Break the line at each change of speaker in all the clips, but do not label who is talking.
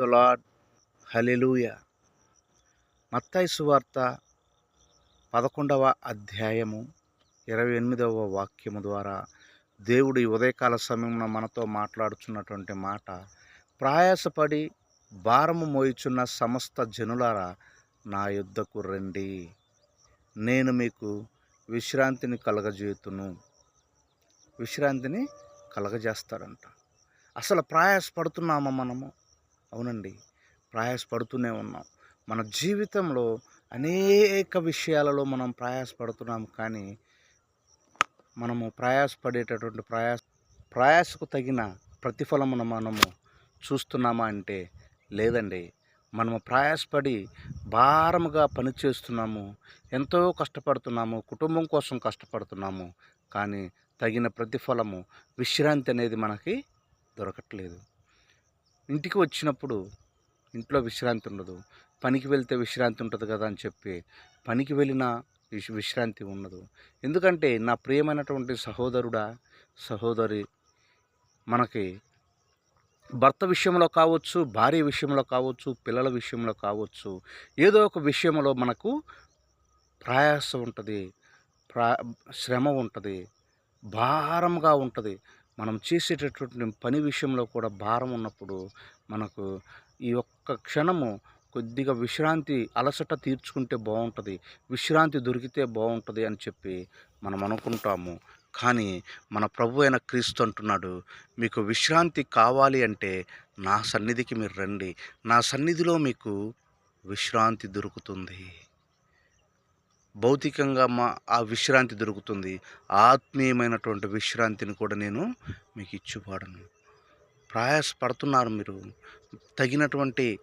The lord hallelujah మత్తాయి సువార్త పదకొండవ అధ్యాయము ఇరవై ఎనిమిదవ వాక్యము ద్వారా దేవుడు ఈ ఉదయకాల సమయంలో మనతో మాట్లాడుచున్నటువంటి మాట ప్రయాసపడి భారము మోయిచున్న సమస్త జనులారా నా యుద్ధకు రండి. నేను మీకు విశ్రాంతిని కలగజేతును విశ్రాంతిని కలగజేస్తాడంట. అసలు ప్రయాసపడుతున్నామా మనము? అవునండి. ప్రయాసపడుతూనే ఉన్నాం. మన జీవితంలో అనేక విషయాలలో మనం ప్రయాసపడుతున్నాం కానీ మనము ప్రయాసపడేటటువంటి ప్రయాస ప్రయాసకు తగిన ప్రతిఫలమును మనము చూస్తున్నామా అంటే లేదండి. మనము ప్రయాసపడి భారముగా పనిచేస్తున్నాము ఎంతో కష్టపడుతున్నాము కుటుంబం కోసం కష్టపడుతున్నాము కానీ తగిన ప్రతిఫలము విశ్రాంతి అనేది మనకి దొరకట్లేదు. ఇంటికి వచ్చినప్పుడు ఇంట్లో విశ్రాంతి ఉండదు. పనికి వెళ్తే విశ్రాంతి ఉంటుంది కదా అని చెప్పి పనికి వెళ్ళిన విశ్రాంతి ఉండదు. ఎందుకంటే నా ప్రియమైనటువంటి సహోదరుడా సహోదరి మనకి భర్త విషయంలో కావచ్చు భార్య విషయంలో కావచ్చు పిల్లల విషయంలో కావచ్చు ఏదో ఒక విషయంలో మనకు ప్రయాస ఉంటుంది ప్రా శ్రమ ఉంటుంది భారంగా ఉంటుంది. మనం చేసేటటువంటి పని విషయంలో కూడా భారం ఉన్నప్పుడు మనకు ఈ ఒక్క క్షణము కొద్దిగా విశ్రాంతి అలసట తీర్చుకుంటే బాగుంటుంది విశ్రాంతి దొరికితే బాగుంటుంది అని చెప్పి మనం అనుకుంటాము. కానీ మన ప్రభు అయిన క్రీస్తు అంటున్నాడు మీకు విశ్రాంతి కావాలి అంటే నా సన్నిధికి మీరు రండి. నా సన్నిధిలో మీకు విశ్రాంతి దొరుకుతుంది. భౌతికంగా మా ఆ విశ్రాంతి దొరుకుతుంది. ఆత్మీయమైనటువంటి విశ్రాంతిని కూడా నేను మీకు ఇచ్చిపాడను ప్రయాసపడుతున్నారు మీరు. తగినటువంటి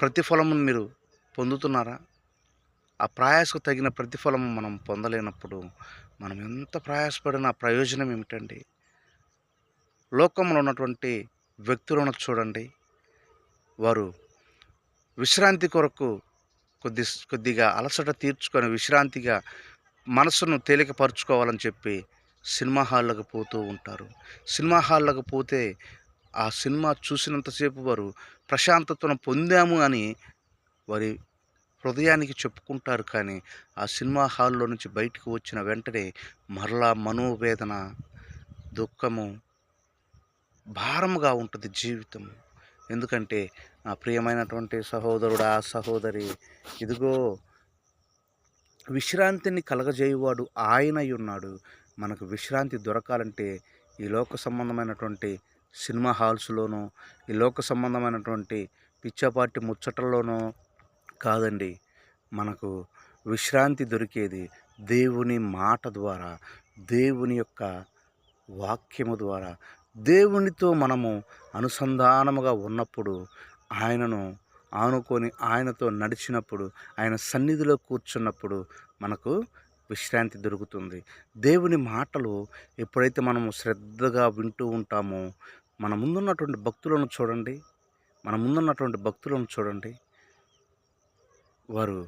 ప్రతిఫలమును మీరు పొందుతున్నారా? ఆ ప్రయాసకు తగిన ప్రతిఫలం మనం పొందలేనప్పుడు మనం ఎంత ప్రయాసపడినా ప్రయోజనం ఏమిటండి? లోకంలో ఉన్నటువంటి వ్యక్తులను చూడండి. వారు విశ్రాంతి కొరకు కొద్ది కొద్దిగా అలసట తీర్చుకొని విశ్రాంతిగా మనసును తేలికపరుచుకోవాలని చెప్పి సినిమా హాళ్ళకు పోతూ ఉంటారు. సినిమా హాళ్ళకు పోతే ఆ సినిమా చూసినంతసేపు వారు ప్రశాంతతను పొందాము అని వారి హృదయానికి చెప్పుకుంటారు కానీ ఆ సినిమా హాల్లో నుంచి బయటకు వచ్చిన వెంటనే మరలా మనోవేదన దుఃఖము భారముగా ఉంటుంది జీవితం ఎందుకంటే నా ప్రియమైనటువంటి సహోదరుడా సహోదరి ఇదిగో విశ్రాంతిని కలగజేయువాడు ఆయనై ఉన్నాడు మనకు విశ్రాంతి దొరకాలంటే ఈ లోక సంబంధమైనటువంటి సినిమా హాల్స్లోనో ఈ లోక సంబంధమైనటువంటి పిచ్చపాటి ముచ్చటల్లోనో కాదండి. మనకు విశ్రాంతి దొరికేది దేవుని మాట ద్వారా దేవుని యొక్క వాక్యము ద్వారా దేవునితో మనము అనుసంధానముగా ఉన్నప్పుడు ఆయనను ఆనుకొని ఆయనతో నడిచినప్పుడు ఆయన సన్నిధిలో కూర్చున్నప్పుడు మనకు విశ్రాంతి దొరుకుతుంది. దేవుని మాటలు ఎప్పుడైతే మనము శ్రద్ధగా వింటూ ఉంటామో మన ముందున్నటువంటి భక్తులను చూడండి. మన ముందున్నటువంటి భక్తులను చూడండి. వారు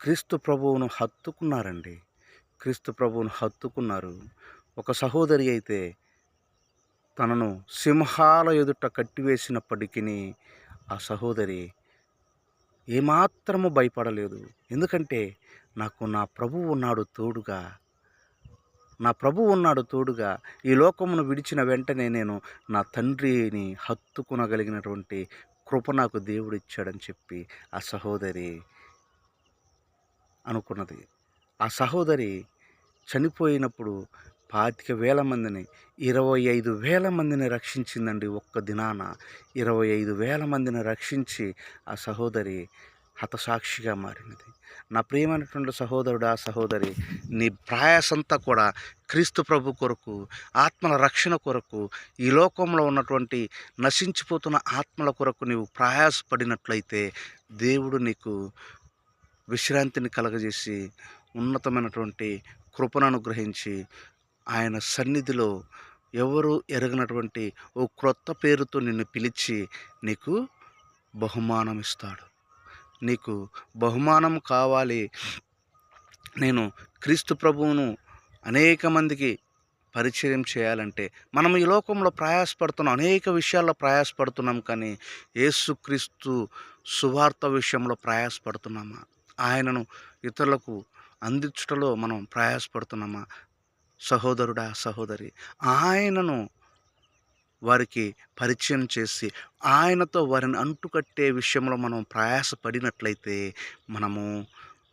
క్రీస్తు ప్రభువును హత్తుకున్నారండి. క్రీస్తు ప్రభువును హత్తుకున్నారు. ఒక సహోదరి అయితే తనను సింహాల ఎదుట కట్టివేసినప్పటికీ ఆ సహోదరి ఏమాత్రము భయపడలేదు. ఎందుకంటే నాకు నా ప్రభువు ఉన్నాడు తోడుగా. నా ప్రభువు ఉన్నాడు తోడుగా. ఈ లోకమును విడిచిన వెంటనే నేను నా తండ్రిని హత్తుకునగలిగినటువంటి కృప నాకు దేవుడు ఇచ్చాడని చెప్పి ఆ సహోదరి అనుకున్నది. ఆ సహోదరి చనిపోయినప్పుడు పాతిక వేల మందిని ఇరవై ఐదు వేల మందిని రక్షించిందండి ఒక్క దినాన. ఇరవై ఐదు వేల మందిని రక్షించి ఆ సహోదరి హతసాక్షిగా మారినది. నా ప్రియమైనటువంటి సహోదరుడు ఆ సహోదరి నీ ప్రయాసంతా కూడా క్రీస్తు ప్రభు కొరకు ఆత్మల రక్షణ కొరకు ఈ లోకంలో ఉన్నటువంటి నశించిపోతున్న ఆత్మల కొరకు నీవు ప్రయాసపడినట్లయితే దేవుడు నీకు విశ్రాంతిని కలగజేసి ఉన్నతమైనటువంటి కృపను అనుగ్రహించి ఆయన సన్నిధిలో ఎవరు ఎరగనటువంటి ఓ క్రొత్త పేరుతో నిన్ను పిలిచి నీకు బహుమానం ఇస్తాడు నీకు బహుమానం కావాలి. నేను క్రీస్తు ప్రభువును అనేక మందికి పరిచయం చేయాలంటే మనం ఈ లోకంలో ప్రయాసపడుతున్నాం అనేక విషయాల్లో ప్రయాసపడుతున్నాం కానీ యేసుక్రీస్తు సువార్త విషయంలో ప్రయాసపడుతున్నామా? ఆయనను ఇతరులకు అందించుటలో మనం ప్రయాసపడుతున్నామా? సహోదరుడా సహోదరి. ఆయనను వారికి పరిచయం చేసి ఆయనతో వారిని అంటుకట్టే విషయంలో మనం ప్రయాసపడినట్లయితే మనము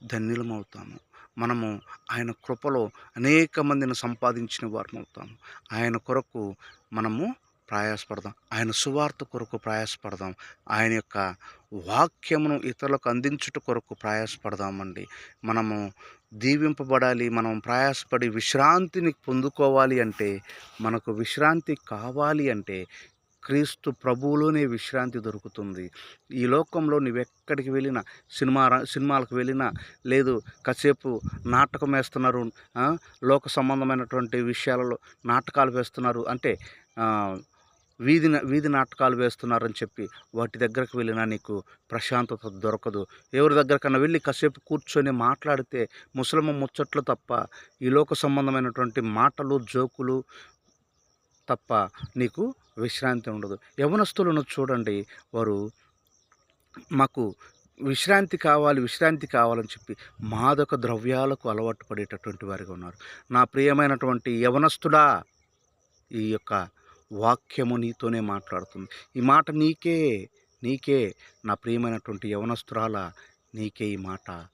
ధన్యులమవుతాము. మనము ఆయన కృపలో అనేక మందిని సంపాదించిన వారం అవుతాము ఆయన కొరకు మనము ప్రయాసపడదాం. ఆయన సువార్త కొరకు ప్రయాసపడదాం. ఆయన యొక్క వాక్యమును ఇతరులకు అందించుట కొరకు ప్రయాసపడదామండి. మనము దీవింపబడాలి మనం ప్రయాసపడి విశ్రాంతిని పొందుకోవాలి అంటే మనకు విశ్రాంతి కావాలి అంటే క్రీస్తు ప్రభువులోనే విశ్రాంతి దొరుకుతుంది. ఈ లోకంలో నువ్వెక్కడికి వెళ్ళినా సినిమా సినిమాలకు వెళ్ళినా లేదు కాసేపు నాటకం వేస్తున్నారు లోక సంబంధమైనటువంటి విషయాలలో నాటకాలు వేస్తున్నారు అంటే వీధి వీధి నాటకాలు వేస్తున్నారని చెప్పి వాటి దగ్గరకు వెళ్ళినా నీకు ప్రశాంతత దొరకదు. ఎవరి దగ్గరకన్నా వెళ్ళి కాసేపు కూర్చొని మాట్లాడితే ముసలమ్మ ముచ్చట్లు తప్ప ఈ లోక సంబంధమైనటువంటి మాటలు జోకులు తప్ప నీకు విశ్రాంతి ఉండదు. యవనస్తులను చూడండి. వారు మాకు విశ్రాంతి కావాలి విశ్రాంతి కావాలని చెప్పి మాదక ద్రవ్యాలకు అలవాటు పడేటటువంటి వారిగా ఉన్నారు. నా ప్రియమైనటువంటి యవనస్తుడా ఈ యొక్క వాక్యము నీతోనే మాట్లాడుతుంది. ఈ మాట నీకే నీకే నా ప్రియమైనటువంటి యవనస్తురాల నీకే ఈ మాట.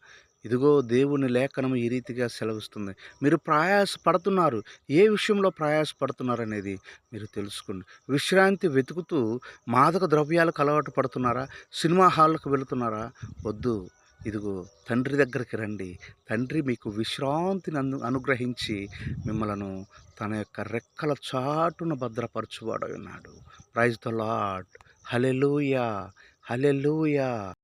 ఇదిగో దేవుని లేఖనం ఈ రీతిగా సెలవిస్తుంది. మీరు ప్రయాసపడుతున్నారు. ఏ విషయంలో ప్రయాసపడుతున్నారనేది అనేది మీరు తెలుసుకోండి. విశ్రాంతి వెతుకుతూ మాదక ద్రవ్యాలకు అలవాటు పడుతున్నారా? సినిమా హాల్కి వెళుతున్నారా? వద్దు. ఇదిగో తండ్రి దగ్గరికి రండి. తండ్రి మీకు విశ్రాంతిని అను అనుగ్రహించి మిమ్మలను తన యొక్క రెక్కల చాటున భద్రపరచువాడు ఉన్నాడు. Praise the Lord hallelujah hallelujah